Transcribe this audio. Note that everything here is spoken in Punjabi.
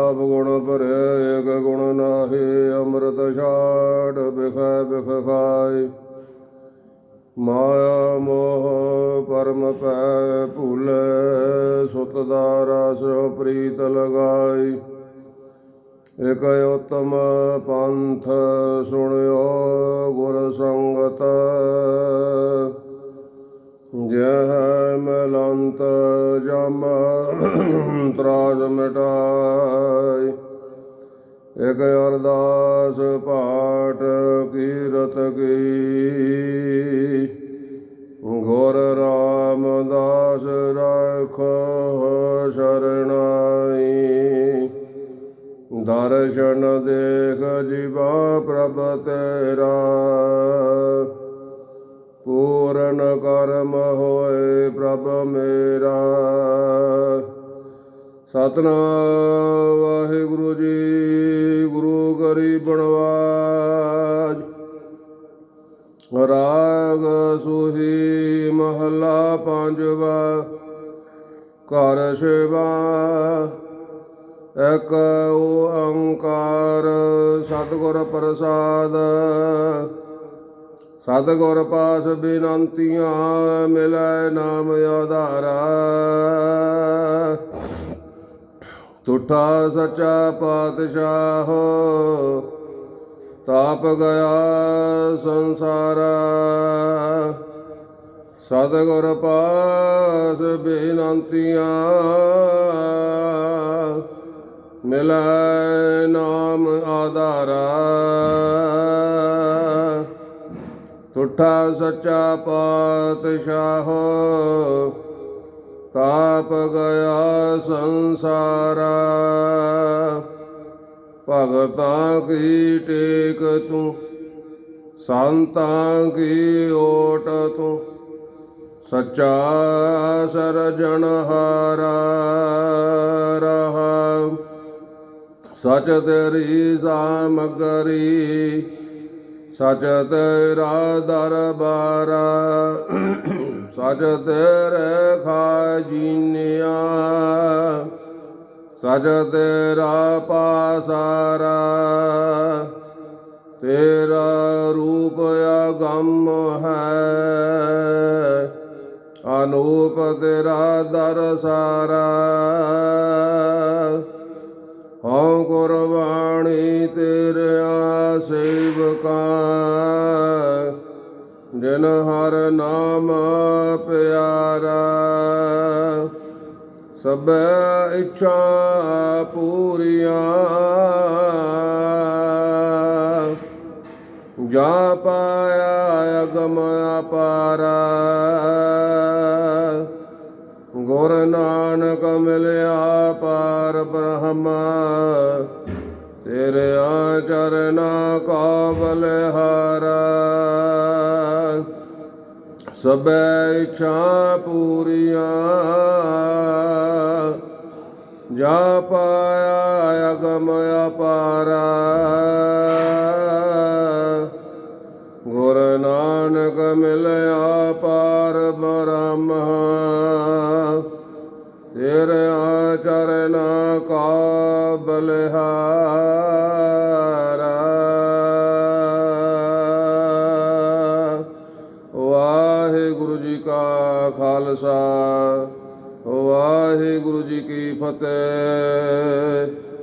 ਆਪ ਗੁਣ ਭਰੇ ਏਕ ਗੁਣ ਨਾਹੀ ਅੰਮ੍ਰਿਤ ਛਾੜ, ਬਿਖੈ ਬਿਖ ਖਾਇ ਮਾਇਆ ਮੋਹ ਪਰਮ ਪੈ ਭੂਲੇ, ਸੁਤ ਦਾ ਰਸ ਪ੍ਰੀਤ ਲਗਾਈ। ਇਕ ਉਤਮ ਪੰਥ ਸੁਣਿਓ ਗੁਰ ਸੰਗਤ। ਜਹ ਮਲੰਤ ਜਮ ਤਰਾਸ ਮਿਟਾਈ ਇਕ ਅਰਦਾਸ ਪਾਠ ਕੀਰਤ ਕੀ। ਗੁਰ ਰਾਮਦਾਸ ਰਾਖੋ ਸ਼ਰਣਾਈ। ਦਰਸ਼ਨ ਦੇਖ ਜੀਵਾ ਪ੍ਰਭ ਤੇਰਾ। ਪੂਰਨ ਕਰਮ ਹੋਏ ਪ੍ਰਭ ਮੇਰਾ। ਸਤਨਾਮ ਵਾਹਿਗੁਰੂ ਜੀ ਬਣਵਾਜ। ਰਾਗ ਸੁਹੀ ਮਹਲਾ ਪੰਜਵਾ। ਘਰ ਸੇਵਾ, ਇਕ ਓੰਕਾਰ ਸਤਿਗੁਰ ਪ੍ਰਸਾਦ। ਸਤਿਗੁਰ ਪਾਸ ਬਿਨੰਤੀਆਂ ਮਿਲੈ ਨਾਮ ਆਧਾਰਾ। ਤੁਠਾ ਸੱਚਾ ਪਾਤਸ਼ਾਹ ਤਾਪ ਗਿਆ ਸੰਸਾਰ। ਸਤਿਗੁਰ ਪਾਸ ਬਿਨੰਤੀਆਂ। ਮਿਲੈ ਨਾਮ ਆਧਾਰਾ। ਤੁਠਾ ਸੱਚਾ ਪਾਤਸ਼ਾਹ। ਤਾਪ ਗਿਆ ਸੰਸਾਰਾ। ਭਗਤਾਂ ਕੀ ਟੇਕ ਤੂੰ? ਸੰਤਾਂ ਕੀ ਓਟ ਤੂੰ? ਸੱਚਾ ਸਰਜਣਹਾਰਾ ਰਹਾ। ਸਚ ਤੇਰੀ ਸਾਮਗਰੀ, ਸਚ ਤੇਰਾ ਦਰਬਾਰ। ਸਚ ਤੇਰੇ ਖਾਜੀਨਿਆ ਸਚ ਤੇਰਾ ਪਾਸਾਰਾ, ਤੇਰਾ ਰੂਪ ਅਗੰਮ ਹੈ। ਅਨੂਪ ਤੇਰਾ ਦਰਸਾਰਾ ਹਉ ਕੁਰਬਾਨੀ ਤੇਰਾ ਸੇਵਕਾ ਜਿਨ ਹਰ ਨਾਮ ਪਿਆਰਾ। ਸਭੈ ਇੱਛਾ ਪੂਰੀਆਂ। ਜਾ ਪਾਇਆ ਅਗਮ ਅਪਾਰਾ। ਗੁਰ ਨਾਨਕ ਮਿਲਿਆ ਪਾਰ ਬ੍ਰਹਮ। ਤੇਰੇ ਆਚਰਨਾ ਕਾਬਲ ਹਾਰਾ। ਸਭੈ ਇੱਛਾ ਪੂਰੀਆਂ। ਜਾ ਪਾਇਆ ਅਗਮ ਅਪਾਰਾ। ਗੁਰ ਨਾਨਕ ਮਿਲਿਆ ਪਾਰ ਬ੍ਰਹਮ। ਤੇਰੇ ਆਚਰਨ ਕਾ ਬਲਿਹਾਰਾ ਵਾਹਿਗੁਰੂ ਜੀ ਕਾ ਖਾਲਸਾ। ਵਾਹਿਗੁਰੂ ਜੀ ਕੀ ਫਤਿਹ।